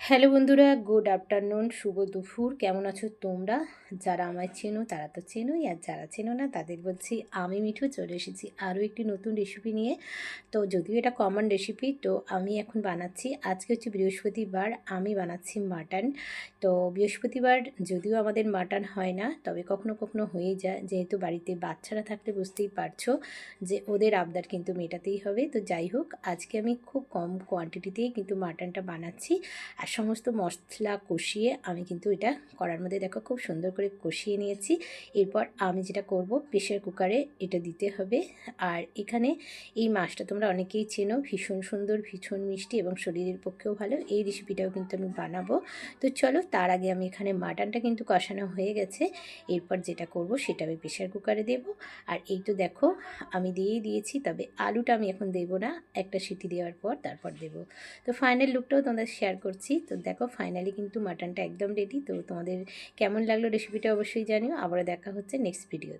Hello বন্ধুরা, good afternoon, শুভ দুপুর। কেমন আছো তোমরা? যারা আমায় চেনো, তারা তো চেনোই, আর যারা চেনো না, তাদের বলছি আমি মিঠু, চলে এসেছি আরও একটি নতুন রেসিপি নিয়ে। তো যদিও এটা কমন রেসিপি তো আমি এখন বানাচ্ছি। আজকে হচ্ছে বৃহস্পতিবার, আমি বানাচ্ছি মাটন তো বৃহস্পতিবার যদিও আমাদের মাটন হয় না, তবে কখনো কখনো হয়ে যায়। যেহেতু বাড়িতে বাচ্চারা থাকলে বুঝতেই পারছ যে ওদের আবদার কিন্তু মেটাতেই হবে। তো যাই হোক, আজকে আমি খুব কম কোয়ান্টিটিতেই কিন্তু মাটনটা বানাচ্ছি। আর সমস্ত মশলা কষিয়ে আমি কিন্তু এটা করার মধ্যে দেখো খুব সুন্দর করে কষিয়ে নিয়েছি। এরপর আমি যেটা করব প্রেশার কুকারে এটা দিতে হবে। আর এখানে এই মাছটা তোমরা অনেকেই চেনো, ভীষণ সুন্দর, ভীষণ মিষ্টি এবং শরীরের পক্ষেও ভালো। এই রেসিপিটাও কিন্তু আমি বানাবো। তো চলো তার আগে আমি এখানে মাটনটা কিন্তু কষানো হয়ে গেছে। এরপর যেটা করব, সেটা আমি প্রেশার কুকারে দেব। আর এই তো দেখো, আমি দিয়েই দিয়েছি, তবে আলুটা আমি এখন দেব না। একটা সিটি দেওয়ার পর তারপর দেব। তো ফাইনাল লুকটাও তোমাদের শেয়ার করছি। তো দেখো ফাইনালি কিন্তু মাটনটা একদম রেডি তো তোমাদের কেমন লাগল রেসিপিটা অবশ্যই জানিও। আবারও দেখা হচ্ছে নেক্সট ভিডিও